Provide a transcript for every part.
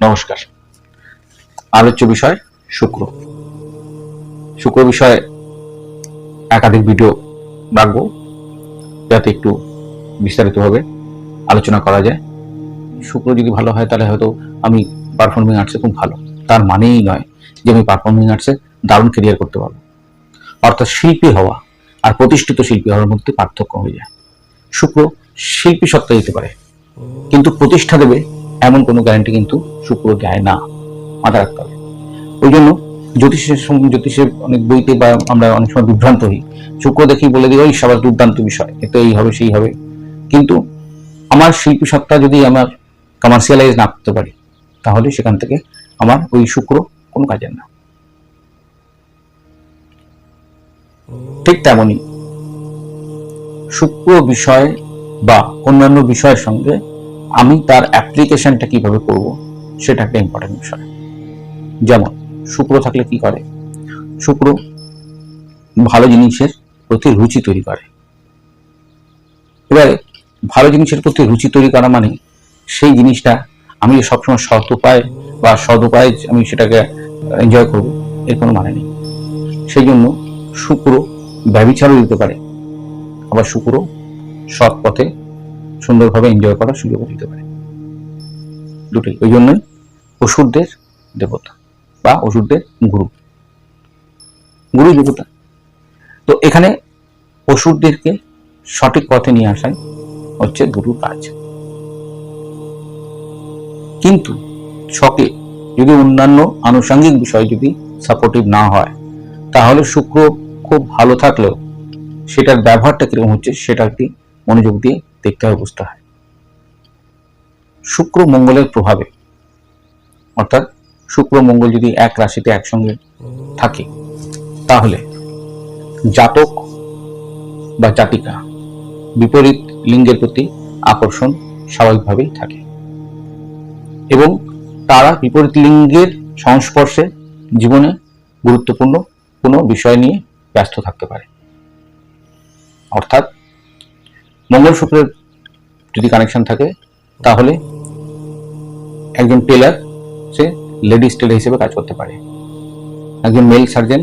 নমস্কার। আলোচ্য বিষয় শুক্র। শুক্র বিষয়ে একাধিক ভিডিও রাখব, যাতে একটু বিস্তারিতভাবে আলোচনা করা যায়। শুক্র যদি ভালো হয়, তাহলে হয়তো আমি পারফর্মিং আর্টসে খুব ভালো। তার মানেই নয় যে আমি পারফর্মিং আর্টসে দারুণ কেরিয়ার করতে পারব। অর্থাৎ শিল্পী হওয়া আর প্রতিষ্ঠিত শিল্পী হওয়ার মধ্যে পার্থক্য হয়ে যায়। শুক্র শিল্পী সত্তা দিতে পারে, কিন্তু প্রতিষ্ঠা দেবে এমন কোনো গ্যারান্টি কিন্তু শুক্র দেয় না মাথা রাখতে হবে। ওই জন্য জ্যোতিষের জ্যোতিষের অনেক বইতে বা আমরা অনেক সময় বিভ্রান্ত হই। শুক্র দেখি বলে দিই, ওই সবার দুর্দান্ত বিষয় এতে এই হবে, সেই হবে। কিন্তু আমার শিল্পী সত্তা যদি আমার কমার্শিয়ালাইজ না করতে পারি, তাহলে সেখান থেকে আমার ওই শুক্র কোনো কাজের না। ঠিক তেমনই শুক্র বিষয় বা অন্যান্য বিষয়ের সঙ্গে আমি তার অ্যাপ্লিকেশনটা কীভাবে করব, সেটা একটা ইম্পর্টেন্ট বিষয়। যেমন, শুক্র থাকলে কি করে? শুক্র ভালো জিনিসের প্রতি রুচি তৈরি করে। এবারে, ভালো জিনিসের প্রতি রুচি তৈরি করা মানে সেই জিনিসটা আমি যে সবসময় সৎ উপায় বা সদ উপায়ে আমি সেটাকে এনজয় করব, এর কোনো মানে নেই। সেই জন্য শুক্র ব্যবিচারও দিতে পারে। আবার শুক্র সৎ পথে সুন্দরভাবে এনজয় করার সুযোগ দিতে পারে। দুটোই। ওই জন্যই অসুরদের দেবতা বা অসুরদের গুরু। গুরু দেবতা। তো এখানে অসুরদেরকে সঠিক পথে নিয়ে আসাই হচ্ছে গুরুর কাজ। কিন্তু ছকে যদি অন্যান্য আনুষঙ্গিক বিষয় যদি সাপোর্টিভ না হয়, তাহলে শুক্র খুব ভালো থাকলেও সেটার ব্যবহারটা কীরকম হচ্ছে সেটা একটি মনোযোগ দিয়ে হয় বুঝতে হয়। শুক্র মঙ্গলের প্রভাবে, অর্থাৎ শুক্র মঙ্গল যদি এক রাশিতে একসঙ্গে থাকে, তাহলে জাতক বা জাতিকা বিপরীত লিঙ্গের প্রতি আকর্ষণ স্বাভাবিকভাবেই থাকে এবং তারা বিপরীত লিঙ্গের সংস্পর্শে জীবনে গুরুত্বপূর্ণ কোনো বিষয় নিয়ে ব্যস্ত থাকতে পারে। অর্থাৎ মঙ্গল শুক্রের যদি কানেকশন থাকে, তাহলে একজন টেলার সে লেডিস টেলার হিসেবে কাজ করতে পারে। একজন মেল সার্জন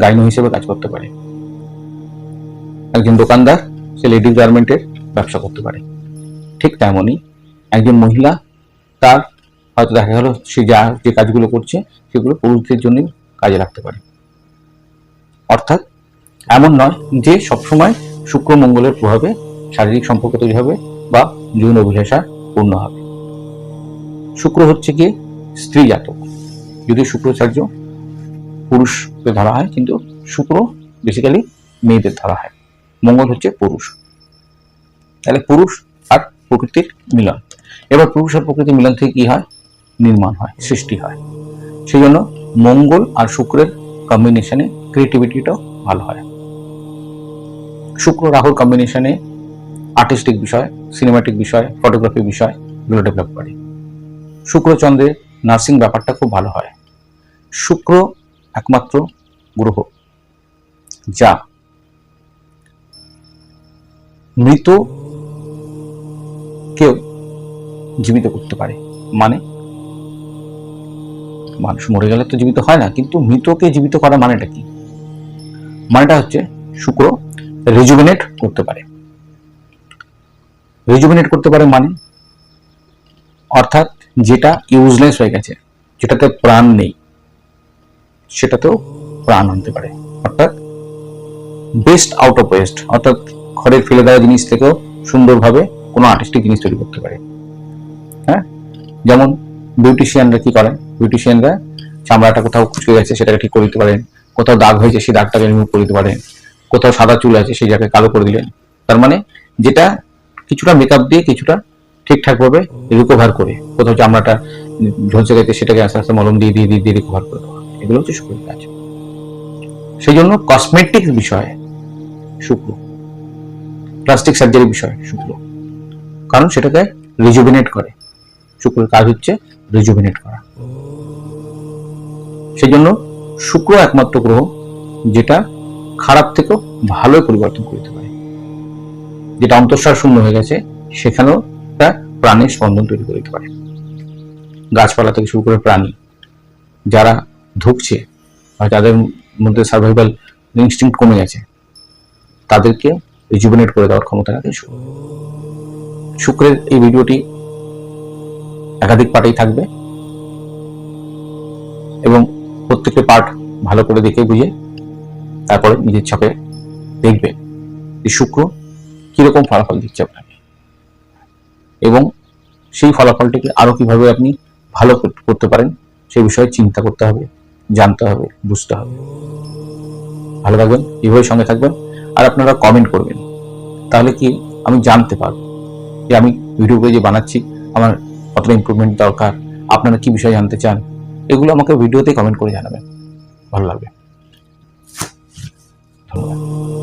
গাইনো হিসেবে কাজ করতে পারে। একজন দোকানদার, সে লেডিস গার্মেন্টের ব্যবসা করতে পারে। ঠিক তেমনই একজন মহিলা, তার হয়তো দেখা গেল সে যা যে কাজগুলো করছে, সেগুলো পুরুষদের জন্য কাজে লাগতে পারে। অর্থাৎ এমন নয় যে সবসময় শুক্র মঙ্গলের প্রভাবে শারীরিক সম্পর্ক তৈরি হবে বা যৌন অভিলাষা পূর্ণ হবে। শুক্র হচ্ছে কি? স্ত্রী জাতক। যদি শুক্রাচার্য পুরুষকে ধরা হয়, কিন্তু শুক্র বেসিক্যালি মেয়েদের ধরা হয়। মঙ্গল হচ্ছে পুরুষ। তাহলে পুরুষ আর প্রকৃতির মিলন। এবার পুরুষ আর প্রকৃতির মিলন থেকে কি হয়? নির্মাণ হয়, সৃষ্টি হয়। সেই জন্য মঙ্গল আর শুক্রের কম্বিনেশনে ক্রিয়েটিভিটিটাও ভালো হয়। শুক্র রাহুর কম্বিনেশনে আর্টিস্টিক বিষয় সিনেমাটিক বিষয় ফটোগ্রাফি বিষয়, এগুলো ডেভেলপ করে। শুক্র চন্দ্রের নার্সিং ব্যাপারটা খুব ভালো হয়। শুক্র একমাত্র গ্রহ। যা মৃত কেউ জীবিত করতে পারে। মানে? মানুষ মরে গেলে তো জীবিত হয় না, কিন্তু মৃতকে জীবিত করা মানেটা কি? মানেটা হচ্ছে শুক্র রিজুমিনেট করতে পারে। রিজুমিনেট করতে পারে মানে? অর্থাৎ যেটা ইউজলেস হয়ে গেছে, যেটাতে প্রাণ নেই, সেটাতেও প্রাণ আনতে পারে। অর্থাৎ বেস্ট আউট অফ ওয়েস্ট অর্থাৎ ঘরের ফেলে দেওয়া জিনিস থেকেও সুন্দরভাবে কোনো আর্টিস্টিক জিনিস তৈরি করতে পারে। হ্যাঁ? যেমন বিউটিশিয়ানরা কি করেন? বিউটিশিয়ানরা চামড়াটা কোথাও কুচকে গেছে, সেটাকে ঠিক করে দিতে পারেন। কোথাও দাগ হয়েছে, সেই দাগটাকে রিমুভ করে দিতে পারেন। কোথাও সাদা চুল আছে, সেই জায়গায় কালো করে দিলেন। তার মানে যেটা কিছুটা মেকআপ দিয়ে কিছুটা ঠিকঠাক ভাবে রিকভার করে। কোথাও চামড়াটা ঝলসে গেছে সেটাকে আস্তে আস্তে মলম দিয়ে দিয়ে দিয়ে দিয়ে রিকভার করে দেওয়া। এগুলো হচ্ছে শুক্রের কাজ। সেই জন্য কসমেটিক বিষয়ে শুক্র। প্লাস্টিক সার্জারি বিষয় শুক্র। কারণ সেটাকে রিজুভিনেট করে। শুক্রের কাজ হচ্ছে রিজুভিনেট করা। সেই জন্য শুক্র একমাত্র গ্রহ যেটা খারাপ থেকেও ভালো পরিবর্তন করতে পারে। যেটা অন্তঃসার শূন্য হয়ে গেছে, সেখানেও একটা প্রাণের স্পন্দন তৈরি করে দিতে পারে। গাছপালা থেকে শুরু করে প্রাণী, যারা ধুকছে বা যাদের মধ্যে সার্ভাইভাল ইনস্টিংক্ট কমে গেছে, তাদেরকে রিজুভিনেট করে দেওয়ার ক্ষমতা রাখে শুক্র। শুক্রের এই ভিডিওটি একাধিক পার্টেই থাকবে এবং প্রত্যেকটি পার্ট ভালো করে দেখে বুঝে তারপরে নিজের ছাপে দেখবে যে শুক্র কীরকম ফলাফল দিচ্ছে আপনাকে? এবং সেই ফলাফলটিকে আরও কীভাবে আপনি ভালো করতে পারেন সেই বিষয়ে চিন্তা করতে হবে, জানতে হবে, বুঝতে হবে। ভালো থাকবেন এইভাবে সঙ্গে থাকবেন, আর আপনারা কমেন্ট করবেন। তাহলে কি আমি জানতে পারব যে আমি ভিডিওগুলো যে বানাচ্ছি, আমার কতটা ইমপ্রুভমেন্ট দরকার, আপনারা কি বিষয়ে জানতে চান, এগুলো আমাকে ভিডিওতে কমেন্ট করে জানাবেন। ভালো লাগবে। ধন্যবাদ।